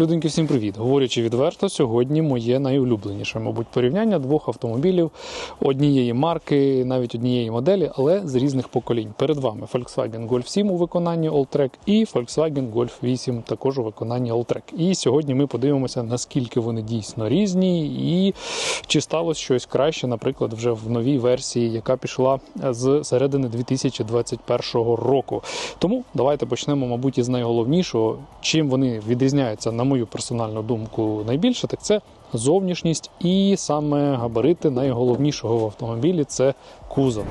Людинки, всім привіт! Говорячи відверто, сьогодні моє найулюбленіше, мабуть, порівняння двох автомобілів однієї марки, навіть однієї моделі, але з різних поколінь. Перед вами Volkswagen Golf 7 у виконанні Alltrack і Volkswagen Golf 8 також у виконанні Alltrack. І сьогодні ми подивимося, наскільки вони дійсно різні, і чи сталося щось краще, наприклад, вже в новій версії, яка пішла з середини 2021 року. Тому давайте почнемо, мабуть, із найголовнішого, чим вони відрізняються, на мою персональну думку, найбільше, так це зовнішність і саме габарити найголовнішого в автомобілі це кузов.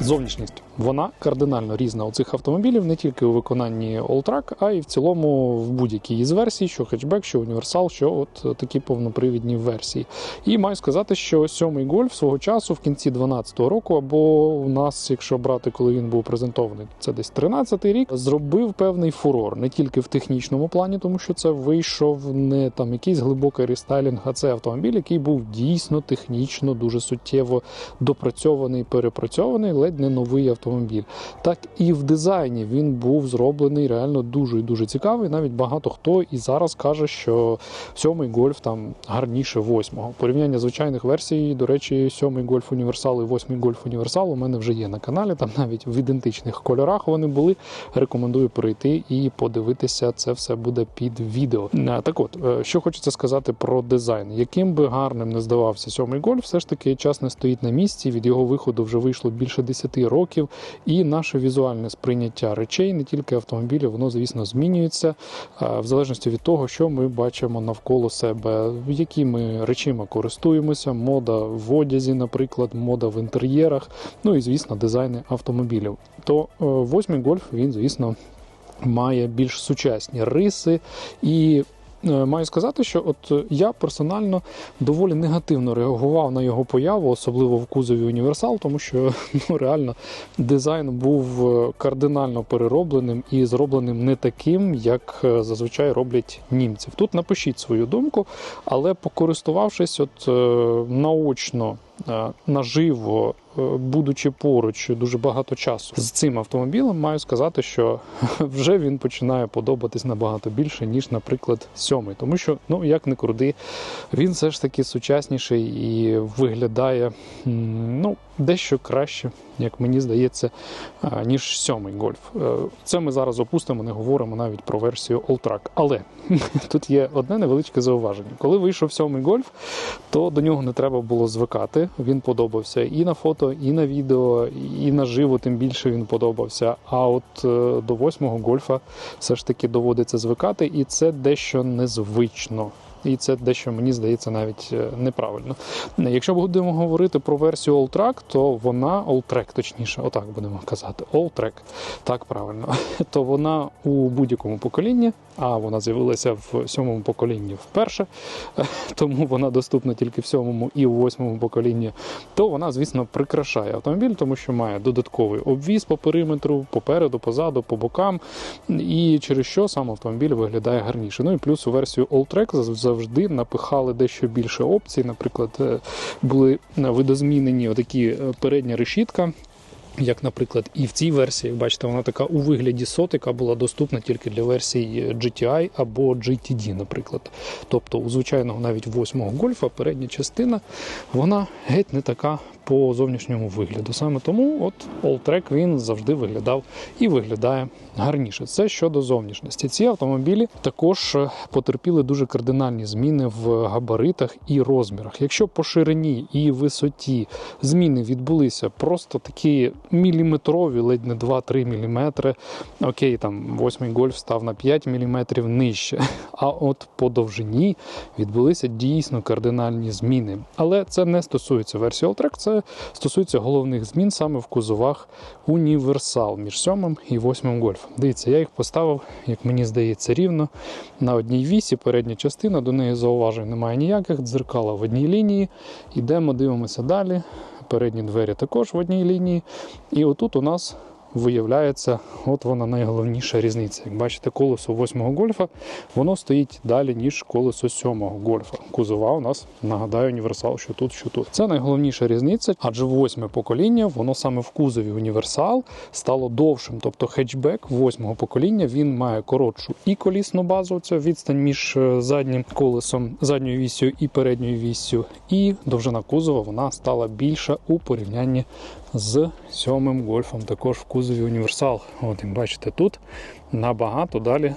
Зовнішність вона кардинально різна у цих автомобілів не тільки у виконанні Alltrack, а й в цілому в будь-якій із версій, що хетчбек, що універсал, що от такі повнопривідні версії. І маю сказати, що сьомий гольф свого часу в кінці 2012 року, або у нас, якщо брати, коли він був презентований, це десь 13-й рік, зробив певний фурор не тільки в технічному плані, тому що це вийшов не там якийсь глибокий рестайлінг, а це автомобіль, який був дійсно технічно дуже суттєво допрацьований, перепрацьований, ледь не новий автомобіль автомобіль. Так і в дизайні він був зроблений реально дуже дуже цікавий. Навіть багато хто і зараз каже, що сьомий гольф там гарніше восьмого. Порівняння звичайних версій, до речі, сьомий гольф універсал і восьмий гольф універсал у мене вже є на каналі. Там навіть в ідентичних кольорах вони були. Рекомендую прийти і подивитися. Це все буде під відео. Так, от е, що хочеться сказати про дизайн, яким би гарним не здавався сьомий гольф, все ж таки час не стоїть на місці. Від його виходу вже вийшло більше 10 років. І наше візуальне сприйняття речей, не тільки автомобілів, воно, звісно, змінюється в залежності від того, що ми бачимо навколо себе, якими речима користуємося, мода в одязі, наприклад, мода в інтер'єрах, ну і звісно, дизайни автомобілів. То е, восьмий гольф він, звісно. Має більш сучасні риси, і Е, маю сказати, що от я персонально доволі негативно реагував на його появу, особливо в кузові універсал, тому що ну реально дизайн був е, кардинально переробленим і зробленим не таким, як е, зазвичай роблять німців. Тут напишіть свою думку, але покористувавшись от наочно наживо Е, будучи поруч дуже багато часу з цим автомобілем, маю сказати, що вже він починає подобатись набагато більше, ніж, наприклад, сьомий. Тому що, ну як не круди, він все ж таки сучасніший і виглядає ну, дещо краще, як мені здається, ніж сьомий гольф. Е, це ми зараз опустимо, не говоримо навіть про версію Alltrack. Але тут є одне невеличке зауваження. Коли вийшов сьомий гольф, то до нього не треба було звикати. Він подобався і на фото і на відео, і наживо, тим більше він подобався. А от е, до восьмого гольфа все ж таки доводиться звикати, і це дещо незвично і це дещо мені здається навіть е, неправильно. Якщо будемо говорити про версію Alltrack, то вона Alltrack, точніше, отак будемо казати, Alltrack, так правильно, то вона у будь-якому поколінні, а вона з'явилася в сьомому поколінні вперше, тому вона доступна тільки в сьомому і в восьмому поколінні, то вона, звісно, прикрашає автомобіль, тому що має додатковий обвіз по периметру, попереду, позаду, по бокам, і через що сам автомобіль виглядає гарніше. Ну і плюс у версію Alltrack завжди напихали дещо більше опцій. Наприклад, е, були видозмінені отакі е, передня решітка. Як, наприклад, і в цій версії, бачите, вона така у вигляді сотика була доступна тільки для версій GTI або GTD, наприклад. Тобто у звичайного навіть восьмого гольфа передня частина вона геть не така по зовнішньому вигляду. Саме тому от Alltrack він завжди виглядав і виглядає гарніше. Це щодо зовнішності. Ці автомобілі також е, потерпіли дуже кардинальні зміни в габаритах і розмірах. Якщо по ширині і висоті зміни відбулися просто такі міліметрові, ледь не 2-3 мм, окей, там 8 гольф став на 5 мм нижче. А от по довжині відбулися дійсно кардинальні зміни. Але це не стосується версії Alltrack, це стосується головних змін саме в кузовах універсал між 7 і 8 гольфом. Дивіться, я їх поставив, як мені здається, рівно на одній вісі. Передня частина, до неї зауважень немає ніяких, дзеркала в одній лінії. Йдемо, дивимося далі. Передні двері також в одній лінії. І отут у нас виявляється, от вона найголовніша різниця. Як бачите, колесо восьмого гольфа воно стоїть далі, ніж колесо сьомого гольфа. Кузова у нас нагадаю універсал, що тут, що тут. Це найголовніша різниця, адже восьме покоління, воно саме в кузові універсал стало довшим. Тобто хетчбек восьмого покоління він має коротшу і колісну базу, це відстань між е, заднім колесом, задньою віссю і передньою віссю, і довжина кузова вона стала більша у порівнянні з сьомим гольфом, також в кузові універсал. От як бачите, тут набагато далі е,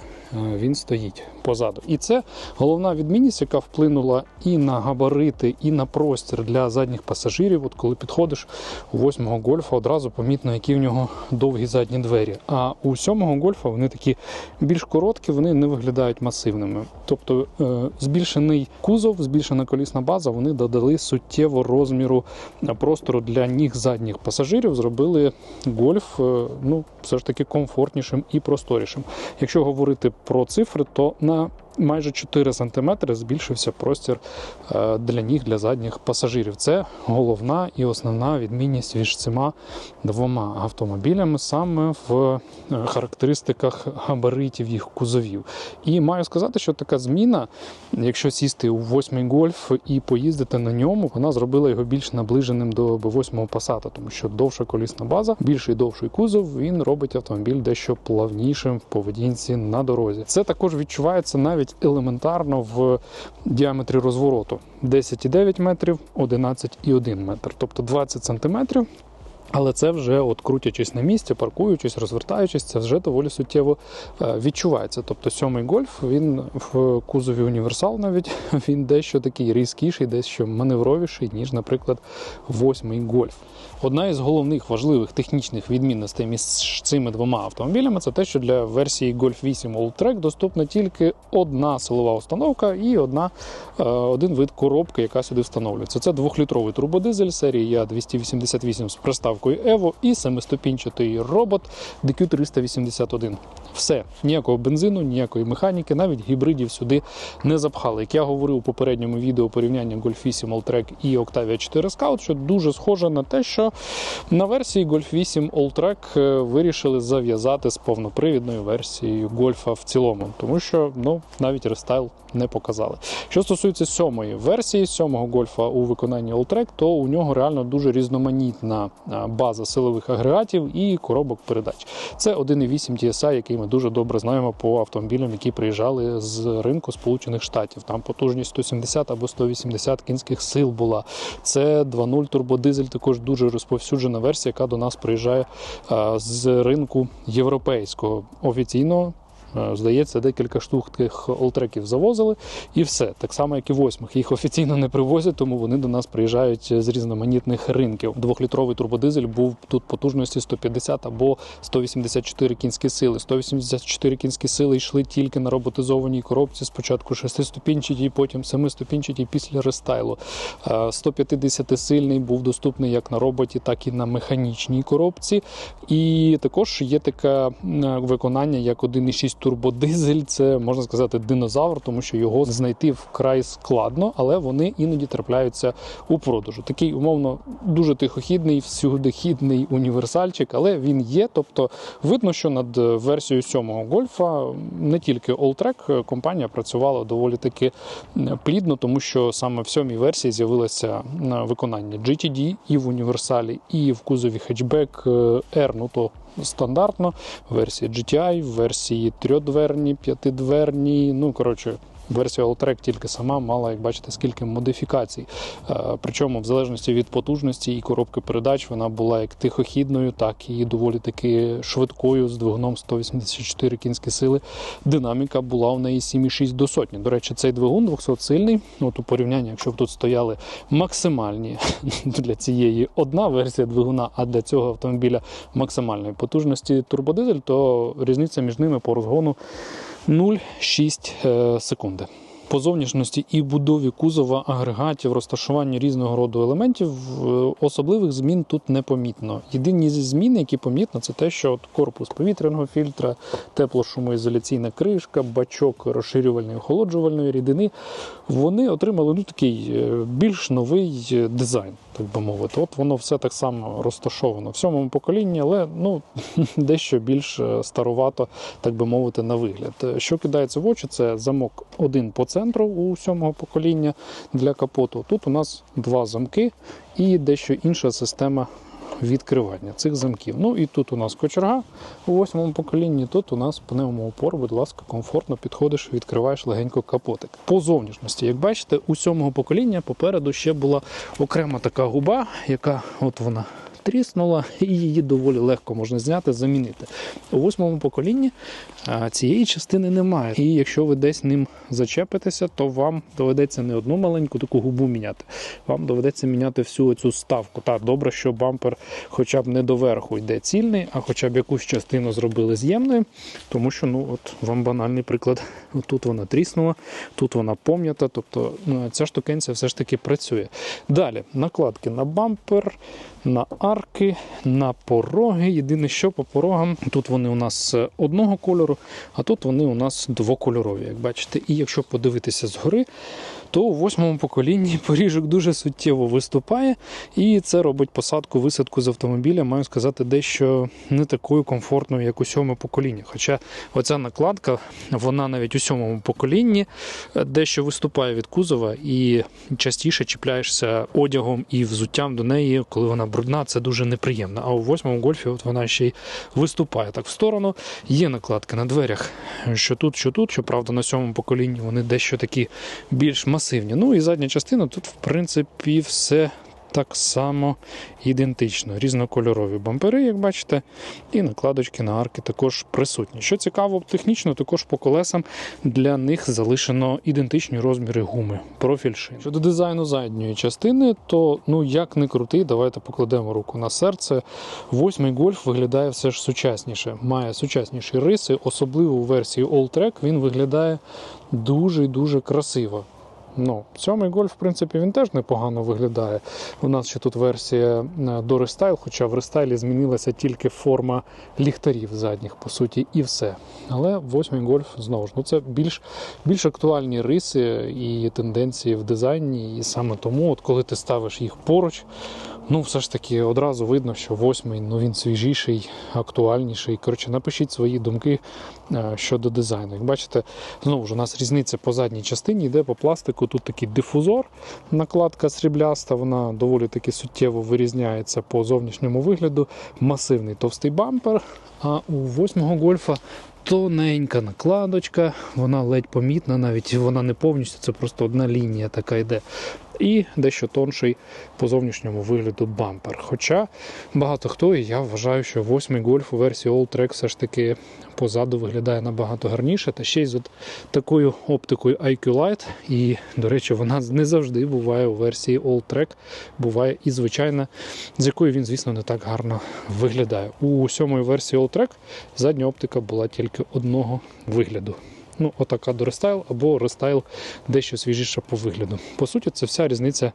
він стоїть позаду. І це головна відмінність, яка вплинула і на габарити, і на простір для задніх пасажирів. От коли підходиш у восьмого гольфа, одразу помітно, які в нього довгі задні двері. А у сьомого гольфа вони такі більш короткі, вони не виглядають масивними. Тобто е, збільшений кузов, збільшена колісна база, вони додали суттєво розміру простору для ніг задніх пасажирів, зробили гольф е, ну, все ж таки комфортнішим і просторішим. Якщо говорити про цифри, то на майже 4 см збільшився простір е, для ніг для задніх пасажирів. Це головна і основна відмінність між цими двома автомобілями саме в е, характеристиках габаритів їх кузовів. І маю сказати, що така зміна, якщо сісти у восьмий гольф і поїздити на ньому, вона зробила його більш наближеним до восьмого пасата, тому що довша колісна база, більший довший кузов, він робить автомобіль дещо плавнішим в поведінці на дорозі. Це також відчувається навіть елементарно в діаметрі розвороту 10,9 метрів, 11,1 метр, тобто 20 сантиметрів. Але це вже, от крутячись на місці, паркуючись, розвертаючись, це вже доволі суттєво е, відчувається. Тобто сьомий гольф він в кузові універсал навіть він дещо такий різкіший, дещо маневровіший, ніж, наприклад, восьмий гольф. Одна із головних важливих технічних відмінностей між цими двома автомобілями це те, що для версії Golf 8 Alltrack доступна тільки одна силова установка і одна, е, один вид коробки, яка сюди встановлюється. Це двохлітровий турбодизель серії Я288 з приставкою Evo і семиступінчатий робот DQ381. Все, ніякого бензину, ніякої механіки, навіть гібридів сюди не запхали. Як я говорив у попередньому відео порівняння Golf 8 Alltrack і Octavia 4 Scout, що дуже схоже на те, що на версії Golf 8 Alltrack вирішили зав'язати з повнопривідною версією Гольфа в цілому, тому що ну навіть рестайл не показали. Що стосується сьомої версії, сьомого гольфа у виконанні Alltrack, то у нього реально дуже різноманітна база силових агрегатів і коробок передач. Це 1.8 TSI, який ми дуже добре знаємо по автомобілям, які приїжджали з ринку Сполучених Штатів. Там потужність 170 або 180 кінських сил була. Це 2.0 турбодизель, також дуже розповсюджена версія, яка до нас приїжджає з ринку європейського офіційно. Е, Здається, декілька штук тих олтреків завозили, і все. Так само, як і восьмих. Їх офіційно не привозять, тому вони до нас приїжджають з різноманітних ринків. Двохлітровий турбодизель був тут потужності 150 або 184 кінські сили. 184 кінські сили йшли тільки на роботизованій коробці. Спочатку шестиступінчатій, потім семиступінчатій після рестайлу. 150-сильний був доступний як на роботі, так і на механічній коробці. І також є таке виконання, як 1,6 турбодизель. Це можна сказати динозавр, тому що його знайти вкрай складно, але вони іноді трапляються у продажу. Такий умовно дуже тихохідний, всюдихідний універсальчик, але він є. Тобто видно, що над версією сьомого гольфа не тільки Alltrack, компанія працювала доволі таки плідно, тому що саме в сьомій версії з'явилося на виконання GTD і в універсалі, і в кузові хетчбек R, ну то стандартно, версії GTI, версії трьодверні, п'ятидверні. Ну коротше, версія Alltrack тільки сама мала, як бачите, скільки модифікацій. Е, Причому, в залежності від потужності і коробки передач, вона була як тихохідною, так і доволі таки швидкою з двигуном 184 кінські сили. Динаміка була у неї 7,6 до сотні. До речі, цей двигун 200 сильний. От у порівнянні, якщо б тут стояли максимальні для цієї одна версія двигуна, а для цього автомобіля максимальної потужності турбодизель, то різниця між ними по розгону 0,6 секунди. По зовнішності і будові кузова, агрегатів, розташуванню різного роду елементів е, особливих змін тут не помітно. Єдині зі змін, які помітно, це те, що от корпус повітряного фільтра, теплошумоізоляційна кришка, бачок розширювальної охолоджувальної рідини, вони отримали ну, такий е, більш новий е, дизайн. Так би мовити. От воно все так само розташовано в сьомому поколінні, але ну, дещо більш е, старувато, так би мовити, на вигляд. Е, Що кидається в очі, це замок один по центру у сьомого покоління для капоту. Тут у нас два замки і дещо інша система відкривання цих замків. Ну і тут у нас кочерга у восьмому поколінні. Тут у нас пневмоупор, будь ласка, комфортно підходиш, відкриваєш легенько капотик. По зовнішності, як бачите, у сьомого покоління попереду ще була окрема така губа, яка от вона. Тріснула, і її доволі легко можна зняти, замінити. У восьмому поколінні цієї частини немає. І якщо ви десь ним зачепитеся, то вам доведеться не одну маленьку таку губу міняти. Вам доведеться міняти всю цю ставку. Так, добре, що бампер хоча б не доверху йде цільний, а хоча б якусь частину зробили з'ємною, тому що ну от вам банальний приклад. Тут вона тріснула, тут вона пом'ята. Тобто ну, ця штукенція все ж таки працює. Далі накладки на бампер, на арки, на пороги. Єдине, що по порогам тут вони у нас одного кольору, а тут вони у нас двокольорові, як бачите. І якщо подивитися згори, то у восьмому поколінні поріжок дуже суттєво виступає, і це робить посадку, висадку з автомобіля, маю сказати, дещо не такою комфортною, як у сьомому поколінні. Хоча оця накладка, вона навіть у сьомому поколінні е, дещо виступає від кузова і частіше чіпляєшся одягом і взуттям до неї, коли вона брудна, це дуже неприємно. А у восьмому гольфі от вона ще й виступає так в сторону. Є накладки на дверях, що тут, що тут. Щоправда, на сьомому поколінні вони дещо такі більш масивні. Ну і задня частина тут, в принципі, все так само ідентично. Різнокольорові бампери, як бачите, і накладочки на арки також присутні. Що цікаво, технічно також по колесам для них залишено ідентичні розміри гуми, профіль шин. Щодо дизайну задньої частини, то ну як не крутий, давайте покладемо руку на серце. Восьмий гольф виглядає все ж сучасніше, має сучасніші риси, особливо у версії All Track він виглядає дуже дуже красиво. Ну, сьомий гольф, в принципі, він теж непогано виглядає. У нас ще тут версія е, до рестайл, хоча в рестайлі змінилася тільки форма ліхтарів задніх, по суті, і все. Але восьмий гольф знову ж ну це більш, більш актуальні риси і тенденції в дизайні. І саме тому, от коли ти ставиш їх поруч, ну все ж таки одразу видно, що восьмий ну він свіжіший, актуальніший. Коротше, напишіть свої думки е, щодо дизайну. Як бачите, знову ж у нас різниця по задній частині йде по пластику. Тут такий дифузор, накладка срібляста, вона доволі таки суттєво вирізняється по зовнішньому вигляду. Масивний товстий бампер. А у восьмого гольфа тоненька накладочка, вона ледь помітна, навіть вона не повністю, це просто одна лінія така йде. І дещо тонший по зовнішньому вигляду бампер. Хоча багато хто, і я вважаю, що восьмий гольф у версії All Track все ж таки позаду виглядає набагато гарніше, та ще й з такою оптикою IQ Light. І, до речі, вона не завжди буває у версії All Track, буває і звичайна, з якою він, звісно, не так гарно виглядає. У сьомої версії All Track задня оптика була тільки одного вигляду. Ну, отака до рестайл або рестайл дещо свіжіша по вигляду. По суті, це вся різниця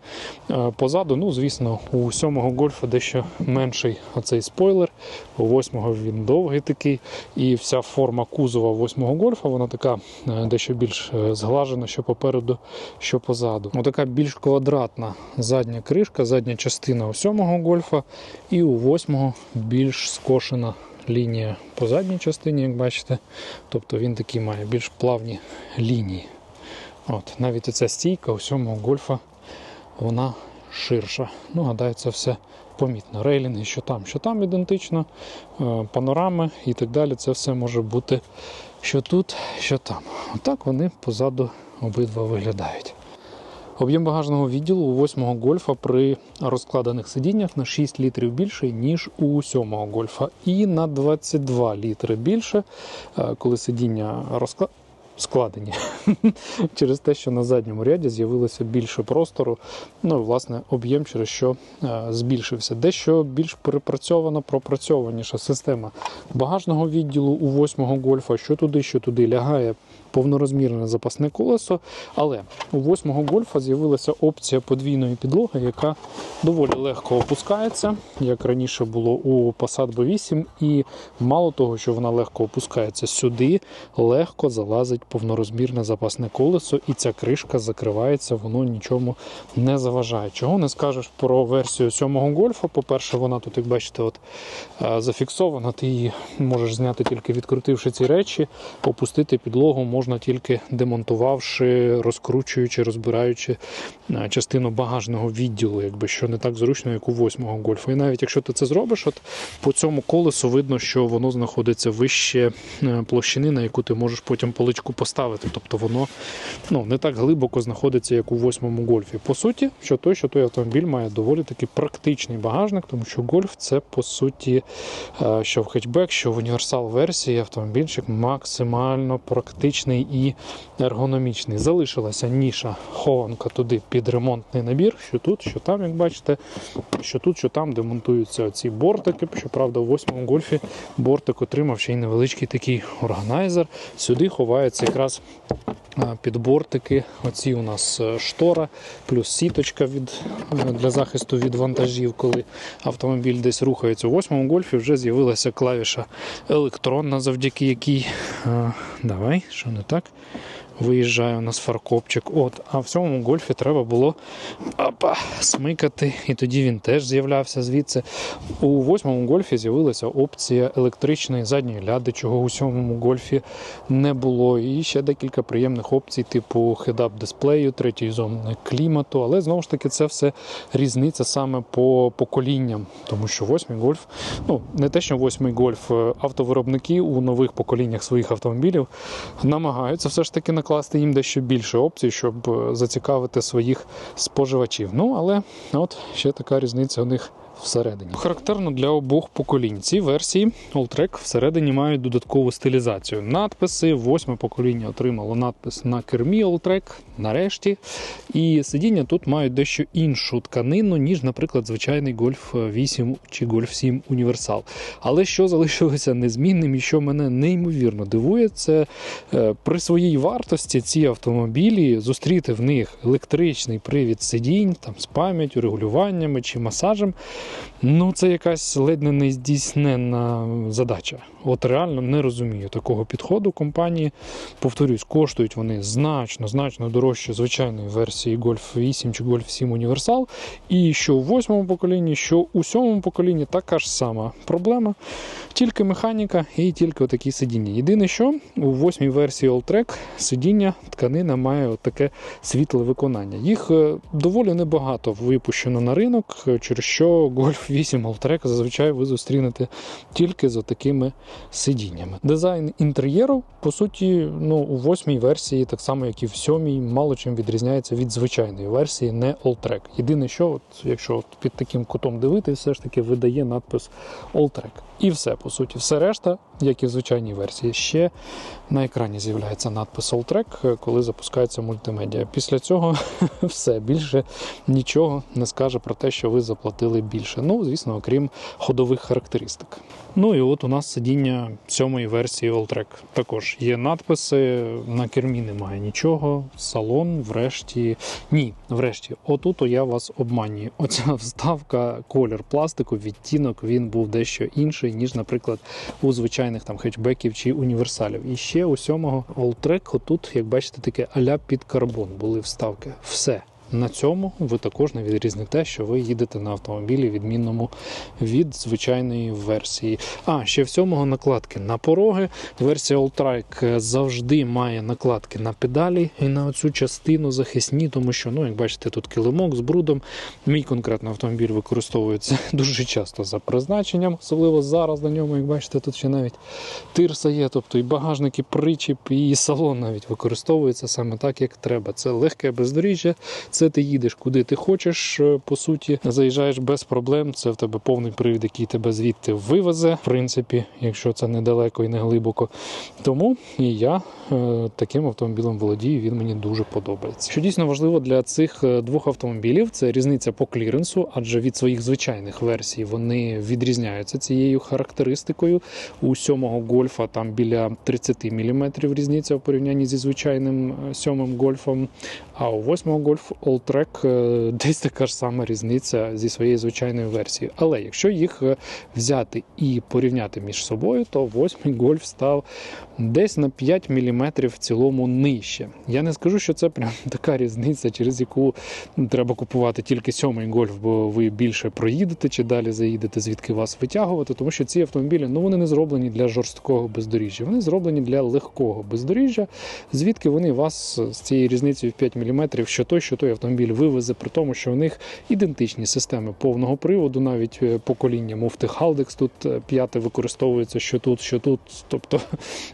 е, позаду. Ну, звісно, у сьомого гольфа дещо менший оцей спойлер, у восьмого він довгий такий, і вся форма кузова восьмого гольфа, вона така е, дещо більш е, зглажена, що попереду, що позаду. Отака більш квадратна задня кришка, задня частина у сьомого гольфа, і у восьмого більш скошена лінія по задній частині, як бачите. Тобто він такий має більш плавні лінії. От, Навіть оця стійка у сьомого гольфа вона ширша. Ну, гадаю, це все помітно. Рейлінги, що там, що там ідентично, е, панорами і так далі. Це все може бути що тут, що там. Отак вони позаду обидва виглядають. Об'єм багажного відділу у 8-го гольфа при розкладених сидіннях на 6 літрів більше, ніж у 7-го гольфа, і на 22 літри більше, е, коли сидіння розкла... складені через те, що на задньому ряді з'явилося більше простору. Ну і власне об'єм, через що е, збільшився. Дещо більш перепрацьована, пропрацьованіша система багажного відділу у 8-го гольфа, що туди, що туди лягає повнорозмірне запасне колесо. Але у восьмого гольфа з'явилася опція подвійної підлоги, яка доволі легко опускається, як раніше було у Passat B8. І мало того, що вона легко опускається сюди, легко залазить повнорозмірне запасне колесо, і ця кришка закривається, воно нічому не заважає. Чого не скажеш про версію сьомого гольфа? По-перше, вона тут, як бачите, от е, зафіксована. Ти її можеш зняти тільки відкрутивши ці речі, опустити підлогу можна тільки демонтувавши, розкручуючи, розбираючи е, частину багажного відділу, якби що не так зручно, як у восьмого гольфа. І навіть якщо ти це зробиш, от по цьому колесу видно, що воно знаходиться вище е, площини, на яку ти можеш потім поличку поставити. Тобто воно ну, не так глибоко знаходиться, як у восьмому гольфі. По суті, що той, що той автомобіль має доволі таки практичний багажник, тому що гольф це по суті, е, що в хетчбек, що в універсал версії автомобільчик максимально практичний і ергономічний. Залишилася ніша хованка туди під ремонтний набір, що тут, що там, як бачите, що тут, що там, де монтуються ці бортики. Щоправда, у восьмому гольфі бортик отримав ще й невеличкий такий органайзер. Сюди ховається якраз під бортики. Оці у нас е, штора, плюс сіточка від, е, для захисту від вантажів, коли автомобіль десь рухається. У восьмому гольфі вже з'явилася клавіша електронна, завдяки якій. Давай, що не так? Виїжджає у нас фаркопчик. От, а в цьому гольфі треба було опа, смикати, і тоді він теж з'являвся звідси. У восьмому гольфі з'явилася опція електричної задньої ляди, чого у сьомому гольфі не було. І ще декілька приємних опцій, типу хедап дисплею, третьої зони клімату. Але знову ж таки це все різниця саме по поколінням, тому що восьмий гольф, ну не те, що восьмий гольф, е, автовиробники у нових поколіннях своїх автомобілів намагаються все ж таки накласти їм дещо більше опцій, щоб е, зацікавити своїх споживачів. Ну але от ще така різниця у них. Всередині характерно для обох поколінь. Ці версії Alltrack всередині мають додаткову стилізацію. Надписи, восьме покоління отримало надпис на кермі Alltrack, нарешті. І сидіння тут мають дещо іншу тканину, ніж, наприклад, звичайний Golf 8 чи Golf 7 Універсал. Але що залишилося незмінним і що мене неймовірно дивує, це е, при своїй вартості ці автомобілі зустріти в них електричний привід сидінь там з пам'яттю, регулюваннями чи масажем. Ну, це якась ледь не нездійсненна задача. От реально не розумію такого підходу компанії. Повторюсь, коштують вони значно, значно дорожче звичайної версії Golf 8 чи Golf 7 Універсал. І що у восьмому поколінні, що у сьомому поколінні така ж сама проблема. Тільки механіка і тільки отакі сидіння. Єдине, що у восьмій версії Alltrack сидіння тканина має таке світле виконання. Їх е, доволі небагато випущено на ринок, е, через що Golf 8 Alltrack зазвичай ви зустрінете тільки за такими сидіннями. Дизайн інтер'єру, по суті, ну, у восьмій версії, так само як і в сьомій, мало чим відрізняється від звичайної версії, не Alltrack. Єдине, що, от, якщо от під таким кутом дивитися, все ж таки видає надпис Alltrack. І все, по суті, все решта, як і в звичайній версії, ще на екрані з'являється надпис Alltrack, коли запускається мультимедіа. Після цього все більше нічого не скаже про те, що ви заплатили більше. Ну, звісно, окрім ходових характеристик. Ну і от у нас сидіння сьомої версії Alltrack. Також є надписи, на кермі немає нічого. Салон, врешті. Ні, врешті, отут я вас обманюю. Оця вставка, колір пластику, відтінок він був дещо інший, ніж, наприклад, у звичайних там хетчбеків чи універсалів. І ще у сьомого олтреку тут, як бачите, таке аля під карбон були вставки. Все. На цьому ви також не відрізните, що ви їдете на автомобілі відмінному від звичайної версії. А ще в сьомого накладки на пороги. Версія Alltrack завжди має накладки на педалі і на цю частину захисні, тому що, ну, як бачите, тут килимок з брудом. Мій конкретно автомобіль використовується дуже часто за призначенням, особливо зараз на ньому, як бачите, тут ще навіть тирса є, тобто і багажник, і причіп, і салон навіть використовується саме так, як треба. Це легке бездоріжжя. Це Це ти їдеш куди ти хочеш. е, По суті, заїжджаєш без проблем. Це в тебе повний привід, який тебе звідти вивезе, в принципі, якщо це недалеко і не глибоко. Тому і я е, таким автомобілем володію. Він мені дуже подобається. Що дійсно важливо для цих е, двох автомобілів, це різниця по кліренсу, адже від своїх звичайних версій вони відрізняються цією характеристикою. У сьомого гольфа там біля 30 мм різниця в порівнянні зі звичайним сьомим гольфом. А у восьмого гольф Alltrack е, десь така ж сама різниця зі своєю звичайною версією. Але якщо їх е, взяти і порівняти між собою, то восьмий гольф став десь на 5 мм в цілому нижче. Я не скажу, що це прям така різниця, через яку треба купувати тільки сьомий гольф, бо ви більше проїдете чи далі заїдете, звідки вас витягувати, тому що ці автомобілі ну вони не зроблені для жорсткого бездоріжжя, вони зроблені для легкого бездоріжжя, звідки вони вас з цією різницею в 5 мм, що той, що той автомобіль вивезе, при тому, що в них ідентичні системи повного приводу, навіть е, покоління муфти Haldex тут е, п'яте використовується, що тут, що тут. Тобто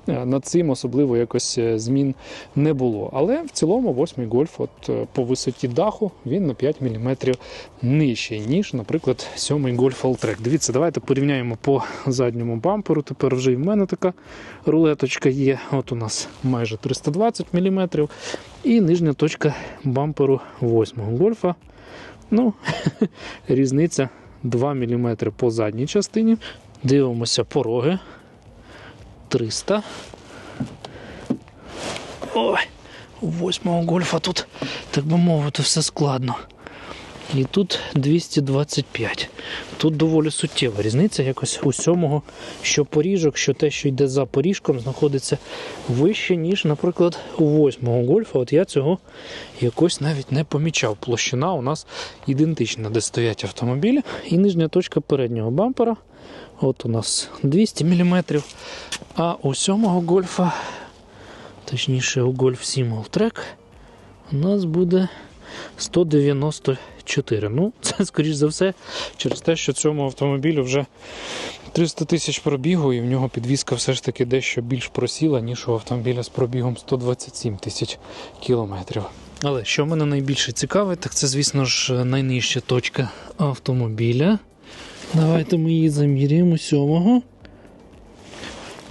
над цим особливо якось е, змін не було. Але в цілому восьмий гольф, от е, по висоті даху, він на 5 мм нижчий, ніж, наприклад, сьомий гольф Alltrack. Дивіться, давайте порівняємо по задньому бамперу. Тепер вже і в мене така рулеточка є. От у нас майже 320 мм. І нижня точка бамперу восьмого гольфа. Ну, різниця 2 мм по задній частині. Дивимося пороги. 300. Ой, у восьмого гольфа тут, так би мовити, все складно. І тут 225. Тут доволі суттєва різниця. Якось у сьомого, що поріжок, що те, що йде за поріжком, знаходиться вище, ніж, наприклад, у восьмого гольфа. От я цього якось навіть не помічав. Площина у нас ідентична, де стоять автомобілі. І нижня точка переднього бампера. От у нас 200 мм. А у сьомого гольфа, точніше, у Golf 7 Alltrack, у нас буде 194. Ну, це, скоріш за все, через те, що цьому автомобілю вже 300 тисяч пробігу, і в нього підвізка все ж таки дещо більш просіла, ніж у автомобіля з пробігом 127 тисяч кілометрів. Але що мене найбільше цікавить, так це, звісно ж, найнижча точка автомобіля. Давайте ми її заміряємо сьомого.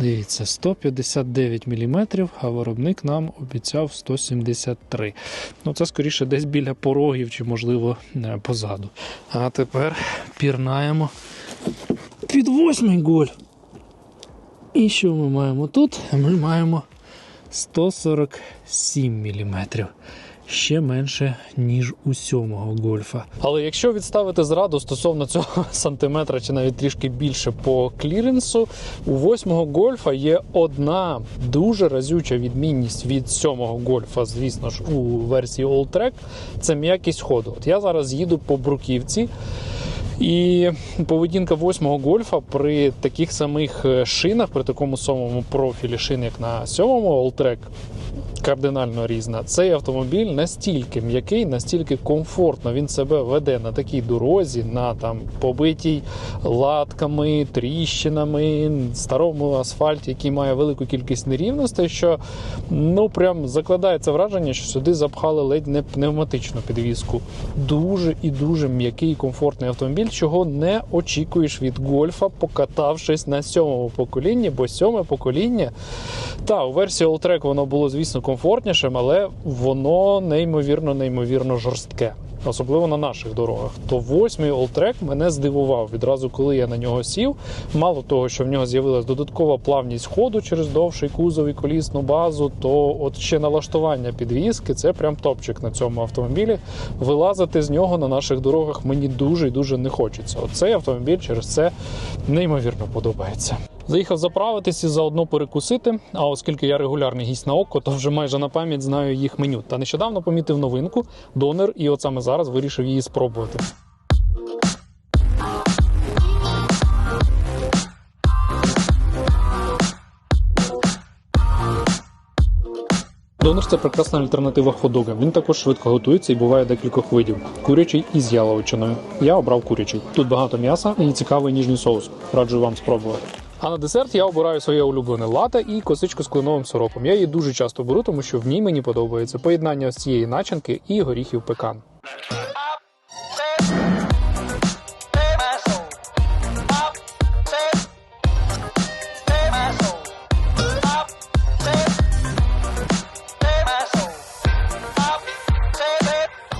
Дивіться, 159 мм, а виробник нам обіцяв 173. Ну, це скоріше десь біля порогів чи, можливо, е, позаду. А тепер пірнаємо під восьмий гольф. І що ми маємо тут? Ми маємо 147 мм. Ще менше, ніж у сьомого гольфа. Але якщо відставити зраду стосовно цього сантиметра чи навіть трішки більше по кліренсу, у восьмого гольфа є одна дуже разюча відмінність від сьомого гольфа, звісно ж, у версії Alltrack, це м'якість ходу. От я зараз їду по бруківці. І поведінка восьмого гольфа при таких самих е, шинах, при такому самому профілі шин, як на сьомому Alltrack, кардинально різна. Цей автомобіль настільки м'який, настільки комфортно він себе веде на такій дорозі, на там побитій латками, тріщинами, старому асфальті, який має велику кількість нерівностей, що ну прям закладається враження, що сюди запхали ледь не пневматичну підвіску. Дуже і дуже м'який комфортний автомобіль, чого не очікуєш від гольфа, покатавшись на сьомому поколінні, бо сьоме покоління. Та, у версії Alltrack воно було, звісно, комфортнішим, але воно неймовірно, неймовірно жорстке. Особливо на наших дорогах. То восьмий Alltrack мене здивував відразу, коли я на нього сів. Мало того, що в нього з'явилась додаткова плавність ходу через довший кузов і колісну базу, то от ще налаштування підвіски це прям топчик на цьому автомобілі. Вилазити з нього на наших дорогах мені дуже і дуже не хочеться. Оцей автомобіль через це неймовірно подобається. Заїхав заправитись і заодно перекусити. А оскільки я регулярний гість на око, то вже майже на пам'ять знаю їх меню. Та нещодавно помітив новинку донор, і от саме зараз вирішив її спробувати. Донор це прекрасна альтернатива ходога. Він також швидко готується і буває декількох видів: курячий і з яловичиною. Я обрав курячий. Тут багато м'яса і цікавий ніжний соус. Раджу вам спробувати. А на десерт я обираю своє улюблене лате і косичку з кленовим сиропом. Я її дуже часто беру, тому що в ній мені подобається поєднання з цієї начинки і горіхів пекан.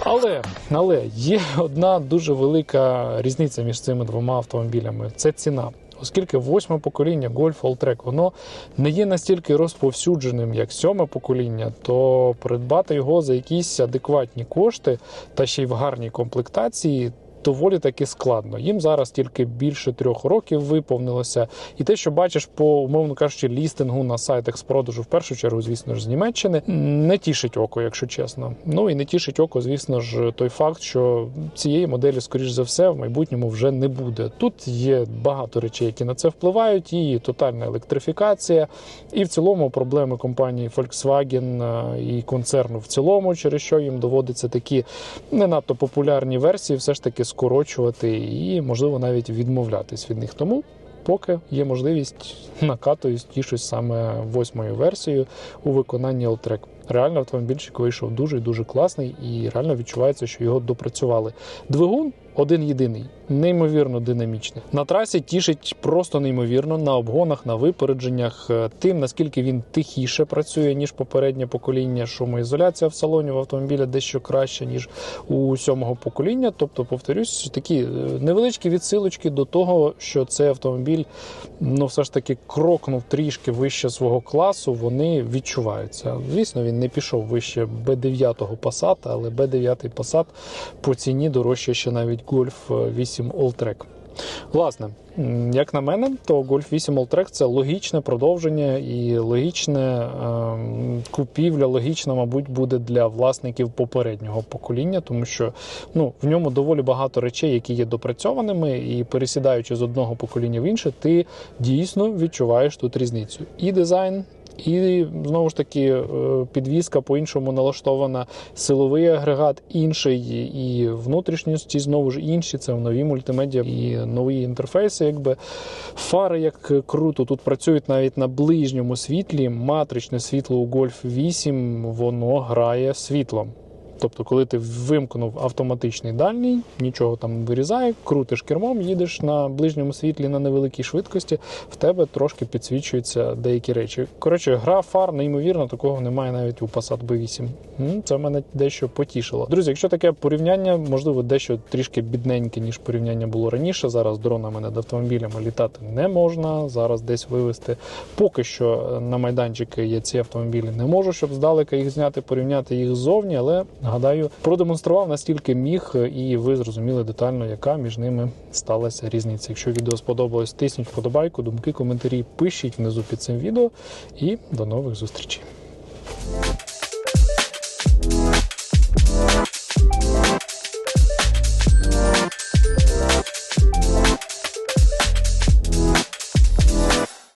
Але, але є одна дуже велика різниця між цими двома автомобілями. Це ціна. Оскільки восьме покоління Golf Alltrack, воно не є настільки розповсюдженим, як сьоме покоління, то придбати його за якісь адекватні кошти та ще й в гарній комплектації. Доволі таки складно. Їм зараз тільки більше трьох років виповнилося. І те, що бачиш по умовно кажучи, лістингу на сайтах з продажу, в першу чергу, звісно ж, з Німеччини, не тішить око, якщо чесно. Ну і не тішить око, звісно ж, той факт, що цієї моделі, скоріш за все, в майбутньому вже не буде. Тут є багато речей, які на це впливають, і тотальна електрифікація, і в цілому проблеми компанії Volkswagen е, і концерну в цілому, через що їм доводиться такі не надто популярні версії, все ж таки скорочувати і, можливо, навіть відмовлятись від них. Тому. Поки є можливість накатуюсь, тішусь саме восьмою версією у виконанні Alltrack. Реально автомобільчик вийшов дуже дуже класний, і реально відчувається, що його допрацювали. Двигун один єдиний, неймовірно динамічний. На трасі тішить просто неймовірно на обгонах, на випередженнях, е, тим наскільки він тихіше працює ніж попереднє покоління. Шумоізоляція в салоні в автомобіля дещо краще ніж у сьомого покоління. Тобто, повторюсь, такі е, невеличкі відсилочки до того, що цей автомобіль ну все ж таки крокнув трішки вище свого класу. Вони відчуваються. Звісно, він не пішов вище Б9 Passat, але Б9 Passat по ціні дорожче ще навіть Golf 8 Alltrack. Власне, як на мене, то Golf 8 Alltrack – це логічне продовження і логічне ем, купівля, логічна, мабуть, буде для власників попереднього покоління, тому що ну, в ньому доволі багато речей, які є допрацьованими, і пересідаючи з одного покоління в інше, ти дійсно відчуваєш тут різницю. І дизайн, і знову ж таки е, підвізка по-іншому налаштована, силовий агрегат інший, і внутрішністі, знову ж інші. Це нові мультимедіа і нові інтерфейси. Якби фари як круто тут працюють навіть на ближньому світлі. Матричне світло у Golf 8 воно грає світлом. Тобто, коли ти вимкнув автоматичний дальній, нічого там не вирізає, крутиш кермом, їдеш на ближньому світлі на невеликій швидкості, в тебе трошки підсвічуються деякі речі. Коротше, гра фар, неймовірно, такого немає навіть у Passat B8. Це мене дещо потішило. Друзі, якщо таке порівняння, можливо, дещо трішки бідненьке, ніж порівняння було раніше. Зараз дронами над автомобілями літати не можна. Зараз десь вивезти. Поки що на майданчики є ці автомобілі. Не можу, щоб здалека їх зняти, порівняти їх ззовні, але Нагадаю, продемонстрував настільки міг, е, і ви зрозуміли детально, яка між ними сталася різниця. Якщо відео сподобалось, тисніть вподобайку, думки, коментарі пишіть внизу під цим відео. І до нових зустрічей.